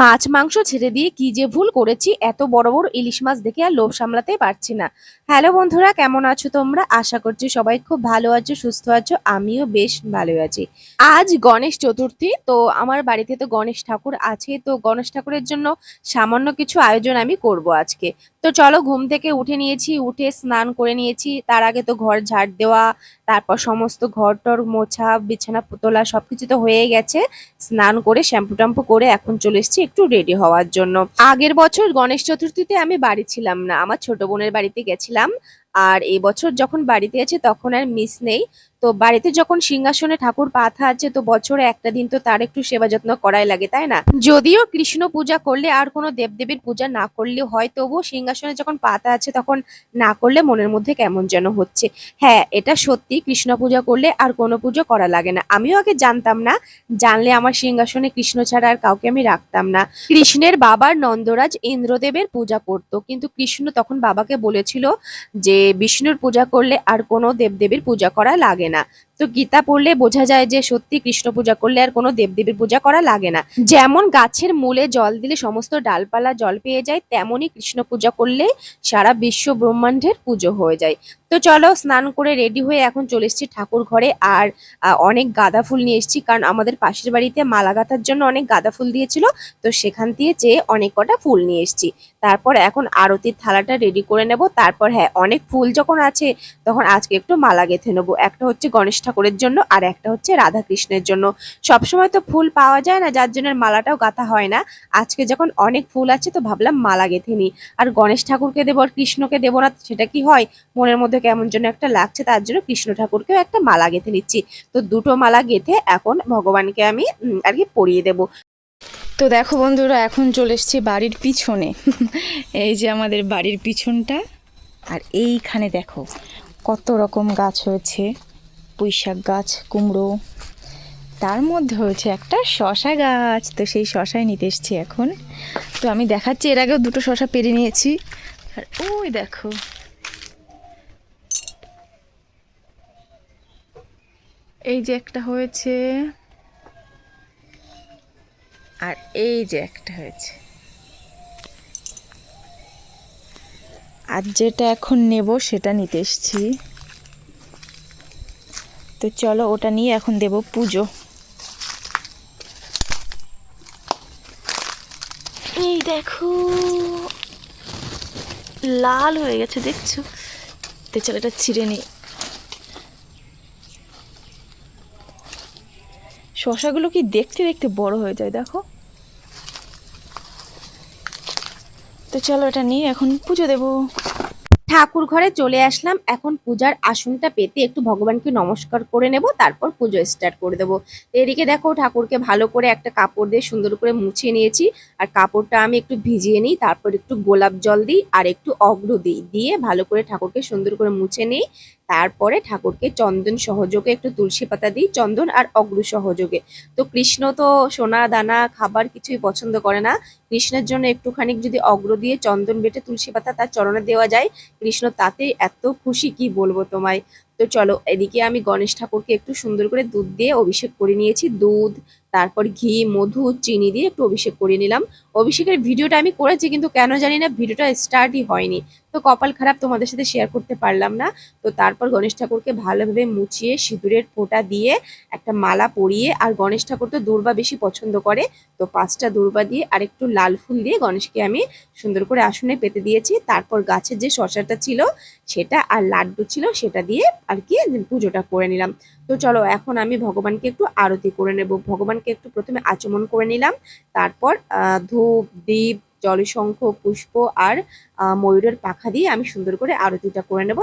মাছ, মাংস ছেড়ে দিয়ে কি যে ভুল করেছি, এত বড় বড় ইলিশ মাছ দেখে আর লোভ সামলাতে পারছি না। হ্যালো বন্ধুরা, কেমন আছো তোমরা? আশা করছি সবাই খুব ভালো আছো, সুস্থ আছো, আমিও বেশ ভালো আছি। আজ গণেশ চতুর্থী, তো আমার বাড়িতে তো গণেশ ঠাকুর আছে, তো গণেশ ঠাকুরের জন্য সামান্য কিছু আয়োজন আমি করব আজকে। তো চলো ঘুম থেকে উঠে নিয়েছি, উঠে স্নান করে নিয়েছি, তার আগে তো ঘর ঝাড় দেওয়া, তারপর সমস্ত ঘর টর মোছা, বিছানা, তোলা সবকিছু তো হয়ে গেছে। স্নান করে শ্যাম্পু ট্যাম্পু করে এখন চলে এসেছি একটু রেডি হওয়ার জন্য। আগের বছর গণেশ চতুর্থীতে আমি বাড়ি ছিলাম না। আমার ছোট বোনের বাড়িতে গেছিলাম। আর এই বছর যখন বাড়িতে আছে, তখন আর মিস নেই। তো বাড়িতে যখন সিংহাসনে ঠাকুর পাথা আছে, তো বছরে একটা দিন তো তার একটু সেবা যত্ন করাই লাগে, তাই না? যদিও কৃষ্ণ পূজা করলে আর কোনো দেবদেবীর পূজা না করলেও হয়, তবুও সিংহাসনে যখন পাতা আছে, তখন না করলে মনের মধ্যে কেমন যেন হচ্ছে। হ্যাঁ এটা সত্যি, কৃষ্ণ পূজা করলে আর কোনো পুজো করা লাগে না। আমিও আগে জানতাম না, জানলে আমার সিংহাসনে কৃষ্ণ ছাড়া আর কাউকে আমি রাখতাম না। কৃষ্ণের বাবার নন্দরাজ ইন্দ্রদেবের পূজা করত, কিন্তু কৃষ্ণ তখন বাবাকে বলেছিল যে বিষ্ণুর পূজা করলে আর কোনো দেবদেবীর পূজা করা লাগে না। তো গীতা পড়লে বোঝা যায় যে সত্যি কৃষ্ণ পূজা করলে আর কোনো দেবদেবীর পূজা করা লাগে না। যেমন গাছের মূলে জল দিলে সমস্ত ডালপালা জল পেয়ে যায় তেমনই কৃষ্ণ পূজা করলে সারা বিশ্ব ব্রহ্মাণ্ডের পুজো হয়ে যায়। তো চলো স্নান করে রেডি হয়ে এখন চলে এসেছি ঠাকুর ঘরে আর অনেক গাঁদা ফুল নিয়ে এসেছি কারণ আমাদের পাশের বাড়িতে মালা গাঁথার জন্য অনেক গাঁদা ফুল দিয়েছিল। তো সেখান দিয়ে চেয়ে অনেক কটা ফুল নিয়ে এসেছি। তারপর এখন আরতির থালাটা রেডি করে নেব। তারপর হ্যাঁ অনেক ফুল যখন আছে তখন আজকে একটু মালা গেঁথে নেব। একটা হচ্ছে গণেশ ঠাকুরের জন্য আর একটা হচ্ছে রাধা কৃষ্ণের জন্য। সবসময় তো ফুল পাওয়া যায় না, যার জন্য মালাটাও গাঁথা হয় না। আজকে যখন অনেক ফুল আছে তো ভাবলাম মালা গেঁথে নিই। আর গণেশ ঠাকুরকে দেবো আর কৃষ্ণকে দেবো না, সেটা কি হয়? মনের মধ্যে কেমন যেন একটা লাগছে, তার জন্য কৃষ্ণ ঠাকুরকেও একটা মালা গেঁথে নিচ্ছি। তো দুটো মালা গেঁথে এখন ভগবানকে আমি আর কি পরিয়ে দেবো। তো দেখো বন্ধুরা, এখন চলে এসছি বাড়ির পিছনে। এই যে আমাদের বাড়ির পিছনটা। আর এইখানে দেখো কত রকম গাছ হয়েছে। পুঁইশাক গাছ, কুমড়ো। তার মধ্যে হয়েছে একটা শশা গাছ। তো সেই শশাই নিতে এসছি এখন। তো আমি দেখাচ্ছি, এর আগেও দুটো শশা পেরে নিয়েছি। আর ওই দেখো। এই যে একটা হয়েছে। আর এই যে একটা হয়েছে। আর যেটা এখন নেব, সেটা নিতে এসছি। তো চলো ওটা নিয়ে এখন দেব পুজো। এই দেখো, লাল হয়ে গেছে, দেখছ? তো চলো এটা ছিঁড়ে নিই। শশাগুলো কি দেখতে দেখতে বড় হয়ে যায়, দেখো? তো চলো এটা নিয়ে এখন পুজো দেবো। ঠাকুর ঘরে চলে আসলাম। এখন পূজার আসনটা পেতে একটু ভগবানকে নমস্কার করে নেব, তারপর পুজো স্টার্ট করে দেবো। এদিকে দেখো ঠাকুরকে ভালো করে একটা কাপড় দিয়ে সুন্দর করে মুছে নিয়েছি। আর কাপড়টা আমি একটু ভিজিয়ে নিই, তারপর একটু গোলাপ জল দিই আর একটু অগ্র দিই, দিয়ে ভালো করে ঠাকুরকে সুন্দর করে মুছে নিই। তারপরে ঠাকুরকে চন্দন সহযোগে একটু তুলসী পাতা দিই, চন্দন আর অগ্র সহযোগে। তো কৃষ্ণ তো সোনা, দানা, খাবার কিছুই পছন্দ করে না। কৃষ্ণের জন্য একটুখানি যদি অগ্র দিয়ে চন্দন বেটে তুলসী পাতা তার চরণে দেওয়া যায়, কৃষ্ণ তাতে এত খুশি, কি বলব তোমায়? তো চলো, এদিকে আমি গণেশ ঠাকুরকে একটু সুন্দর করে দুধ দিয়ে অভিষেক করে নিয়েছি। দুধ তারপর ঘি, মধু, চিনি দিয়ে একটু অভিষেক করে নিলাম। অভিষেকের ভিডিওটা আমি করেছি কিন্তু কেন জানি না, ভিডিওটা স্টার্টই হয়নি। তো কপাল খারাপ তোমাদের সাথে শেয়ার করতে পারলাম না। তো তারপর গণেশ ঠাকুরকে ভালোভাবে মুছিয়ে সিঁদুরের ফোঁটা দিয়ে একটা মালা পরিয়ে আর গণেশ ঠাকুর তো দুর্বা বেশি পছন্দ করে, তো পাঁচটা দুর্বা দিয়ে আর একটু লাল ফুল দিয়ে গণেশকে আমি সুন্দর করে আসনে পেতে দিয়েছি। তারপর গাছের যে শশাটা ছিল, সেটা আর লাড্ডু ছিল, সেটা দিয়ে আর কি পুজোটা করে নিলাম। তো চলো এখন আমি ভগবানকে একটু আরতি করে নেব। ভগবানকে একটু প্রথমে আচমন করে নিলাম, তারপর ধূপ দ্বীপ জলশঙ্খ পুষ্প আর ময়ূরের পাখা দিয়ে আমি সুন্দর করে আরতিটা করে নেব।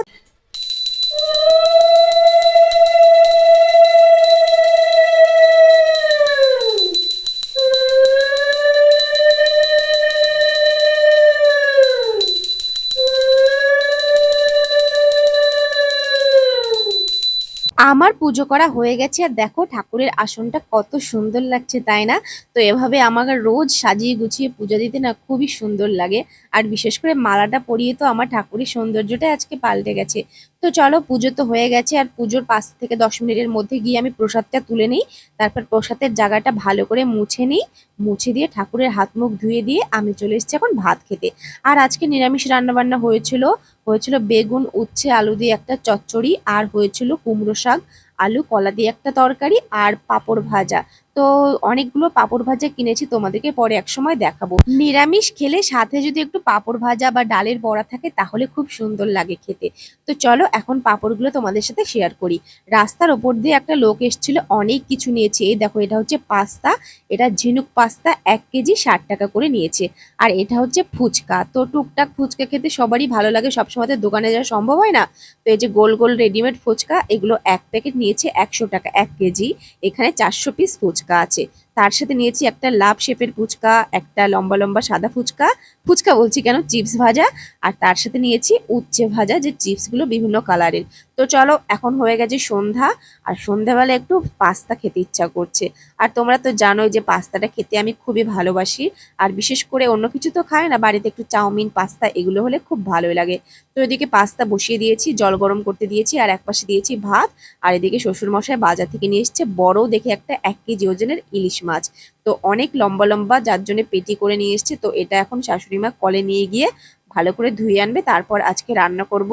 আমার পুজো করা হয়ে গেছে আর দেখো ঠাকুরের আসনটা কত সুন্দর লাগছে, তাই না? তো এভাবে আমাকে রোজ সাজিয়ে গুছিয়ে পূজা দিতে না খুবই সুন্দর লাগে। আর বিশেষ করে মালাটা পরিয়ে তো আমার ঠাকুরের সৌন্দর্যটা আজকে পাল্টে গেছে। তো চলো, পুজো তো হয়ে গেছে আর পুজোর পাঁচ থেকে দশ মিনিটের মধ্যে গিয়ে আমি প্রসাদটা তুলে নিই। তারপর প্রসাদের জায়গাটা ভালো করে মুছে নিই। মুছে দিয়ে ঠাকুরের হাত মুখ ধুয়ে দিয়ে আমি চলে এসেছি এখন ভাত খেতে। আর আজকে নিরামিষ রান্নাবান্না হয়েছিল হয়েছিল বেগুন, উচ্ছে, আলু দিয়ে একটা চচ্চড়ি, আর হয়েছিল কুমড়ো শাক। আলু, কলা দিয়ে একটা তরকারি আর পাঁপড় ভাজা। তো অনেকগুলো পাঁপড় ভাজা কিনেছি, তোমাদেরকে পরে এক সময় দেখাবো। নিরামিষ খেলে সাথে যদি একটু পাঁপড় ভাজা বা ডালের বড়া থাকে, তাহলে খুব সুন্দর লাগে খেতে। তো চলো এখন পাঁপড়গুলো তোমাদের সাথে শেয়ার করি। রাস্তার ওপর দিয়ে একটা লোক এসেছিল, অনেক কিছু নিয়েছে। এই দেখো, এটা হচ্ছে পাস্তা। এটা ঝিনুক পাস্তা, এক কেজি ষাট টাকা করে নিয়েছে। আর এটা হচ্ছে ফুচকা। তো টুকটাক ফুচকা খেতে সবারই ভালো লাগে সবসময় দোকানে যাওয়া সম্ভব হয় না। তো এই যে গোল গোল রেডিমেড ফুচকা, এগুলো এক প্যাকেট নিয়েছে একশো টাকা এক কেজি। এখানে চারশো পিস ফুচকা আছে। তার সাথে নিয়েছি একটা লাভ শেপের ফুচকা, একটা লম্বা লম্বা সাদা ফুচকা। ফুচকা বলছি কেন? চিপস ভাজা। আর তার সাথে নিয়েছি উচ্ছে ভাজা, যে চিপসগুলো বিভিন্ন কালারের। তো চলো, এখন হয়ে গেছে সন্ধ্যা। আর সন্ধ্যাবেলা একটু পাস্তা খেতে ইচ্ছা করছে। আর তোমরা তো জানোই যে পাস্তাটা খেতে আমি খুবই ভালোবাসি। আর বিশেষ করে অন্য কিছু তো খায় না, বাড়িতে একটু চাউমিন, পাস্তা এগুলো হলে খুব ভালোই লাগে। তো এদিকে পাস্তা বসিয়ে দিয়েছি, জল গরম করতে দিয়েছি, আর একপাশে দিয়েছি ভাত। আর এদিকে শ্বশুরমশাই বাজার থেকে নিয়ে এসছে বড় দেখে একটা এক কেজি ওজনের ইলিশ মাছ। তো অনেক লম্বা লম্বা যার জন্য পেটি করে নিয়ে এসছে। তো এটা এখন শাশুড়ি মা কলে নিয়ে গিয়ে ভালো করে ধুয়ে আনবে। তারপর আজকে রান্না করব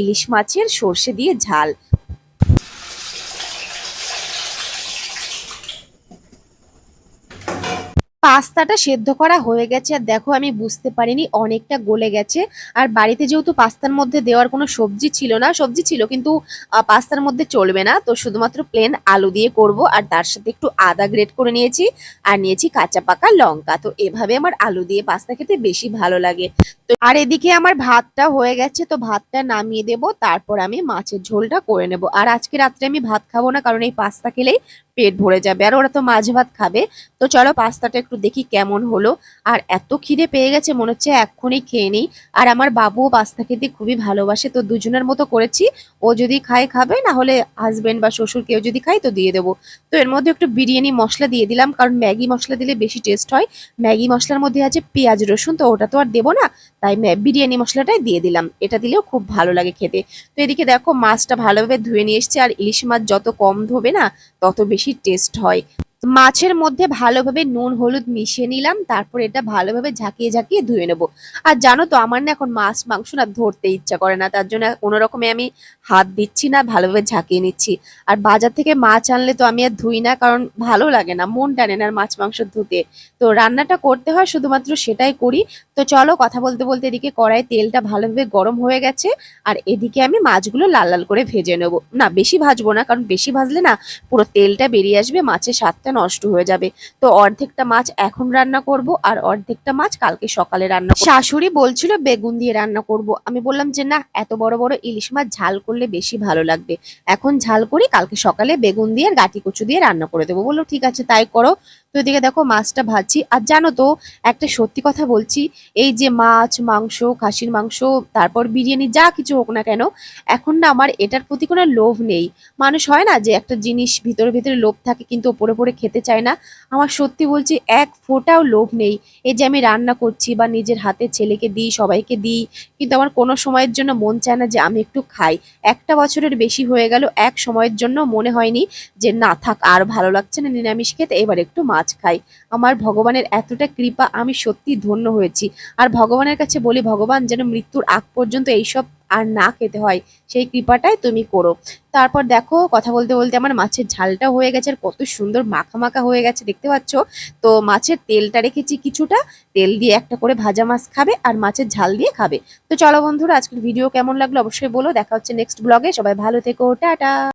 ইলিশ মাছের সর্ষে দিয়ে ঝাল। পাস্তাটা সেদ্ধ করা হয়ে গেছে। আর দেখো, আমি বুঝতে পারিনি, অনেকটা গলে গেছে। আর বাড়িতে যেহেতু পাস্তার মধ্যে দেওয়ার কোনো সবজি ছিল না, সবজি ছিল কিন্তু পাস্তার মধ্যে চলবে না। তো শুধুমাত্র প্লেন আলু দিয়ে করব। আর তার সাথে একটু আদা গ্রেট করে নিয়েছি। আর নিয়েছি কাঁচা পাকা লঙ্কা। তো এভাবে আমার আলু দিয়ে পাস্তা খেতে বেশি ভালো লাগে। তো আর এদিকে আমার ভাতটা হয়ে গেছে। তো ভাতটা নামিয়ে দেব। তারপর আমি মাছের ঝোলটা করে নেব। আর আজকে রাত্রে আমি ভাত খাব না, কারণ এই পাস্তা খেলেই পেট ভরে যাবে। আর ওরা তো মাছ ভাত খাবে। তো চলো পাস্তাটা একটু দেখি কেমন হলো। আর এত খিদে পেয়ে গেছে, মনে হচ্ছে এক্ষুনি খেয়ে নিই। আর আমার বাবুও পাস্তা খেতে খুবই ভালোবাসে, তো দুজনের মতো করেছি। ও যদি খায়, খাবে, না হলে হাজবেন্ড বা শ্বশুর কেউ যদি খায়, তো দিয়ে দেবো। তো এর মধ্যে একটু বিরিয়ানি মশলা দিয়ে দিলাম, কারণ ম্যাগি মশলা দিলে বেশি টেস্ট হয়। ম্যাগি মশলার মধ্যে আছে পেঁয়াজ রসুন, তো ওটা তো আর দেবো না। তাই বিরিয়ানি মশলাটাই দিয়ে দিলাম। এটা দিলেও খুব ভালো লাগে খেতে। তো এদিকে দেখো মাছটা ভালোভাবে ধুয়ে নিয়ে এসছে, আর ইলিশ মাছ যত কম ধোবে না, তত বেশি টেস্ট হয়। মাছের মধ্যে ভালোভাবে নুন, হলুদ মিশিয়ে নিলাম, তারপর এটা ভালোভাবে ঝাঁকিয়ে ঝাঁকিয়ে ধুয়ে নেব। আর জানো তো, আমার না এখন মাছ, মাংস না ধরতে ইচ্ছা করে না, তার জন্য কোনো রকমে আমি হাত দিচ্ছি না, ভালোভাবে ঝাঁকিয়ে নিচ্ছি। আর বাজার থেকে মাছ আনলে তো আমি আর ধুই না, কারণ ভালো লাগে না, মন টানে না মাছ, মাংস ধুতে। তো রান্নাটা করতে হয়, শুধুমাত্র সেটাই করি। তো চলো কথা বলতে বলতে এদিকে কড়াই তেলটা ভালোভাবে গরম হয়ে গেছে, আর এদিকে আমি মাছগুলো লাল লাল করে ভেজে নেব। না, বেশি ভাজবো না, কারণ বেশি ভাজলে না পুরো তেলটা বেরিয়ে আসবে, মাছের স্বাদটা নষ্ট হয়ে যাবে। তো অর্ধেকটা মাছ এখন রান্না করব আর অর্ধেকটা মাছ কালকে সকালে রান্না শাশুড়ি বলছিল বেগুন দিয়ে রান্না করব। আমি বললাম যে না, এত বড় বড় ইলিশ মাছ ঝাল করলে বেশি ভালো লাগবে। এখন ঝাল করি, কালকে সকালে বেগুন দিয়ে গাটি কচু দিয়ে রান্না করে দেবো। বলল, ঠিক আছে, তাই করো। তো এদিকে দেখো মাছটা ভাজছি। আর জানো তো, একটা সত্যি কথা বলছি, এই যে মাছ, মাংস, খাসির মাংস, তারপর বিরিয়ানি, যা কিছু হোক না কেন, এখন না আমার এটার প্রতি কোনো লোভ নেই। মানুষ হয় না যে একটা জিনিস ভিতরে ভিতরে লোভ থাকে কিন্তু ওপরে ওপরে খেতে চায় না। আমার সত্যি বলছি, এক ফোঁটাও লোভ নেই। এই যে আমি রান্না করছি বা নিজের হাতে ছেলেকে দিই, সবাইকে দিই, কিন্তু আমার কোনো সময়ের জন্য মন চায় না যে আমি একটু খাই। একটা বছরের বেশি হয়ে গেল, এক সময়ের জন্য মনে হয়নি যে না থাক, আর ভালো লাগছে না নিরামিষ খেতে, এবার একটু মাছ খাই। আমার ভগবানের এতটা কৃপা, আমি সত্যি ধন্য হয়েছি। আর ভগবানের কাছে বলি, ভগবান, যেন মৃত্যুর আগ পর্যন্ত এইসব আর না খেতে হয়, সেই কৃপাটাই তুমি করো। তারপর দেখো, কথা বলতে বলতে আমার মাছের ঝালটা হয়ে গেছে, আর কত সুন্দর মাখা মাখা হয়ে গেছে, দেখতে পাচ্ছ? তো মাছের তেলটা রেখেছি কিছুটা, তেল দিয়ে একটা করে ভাজা মাছ খাবে আর মাছের ঝাল দিয়ে খাবে। তো চলো বন্ধুরা, আজকের ভিডিও কেমন লাগল অবশ্যই বলো, দেখা হচ্ছে নেক্সট ব্লগে সবাই ভালো থেকো, টাটা!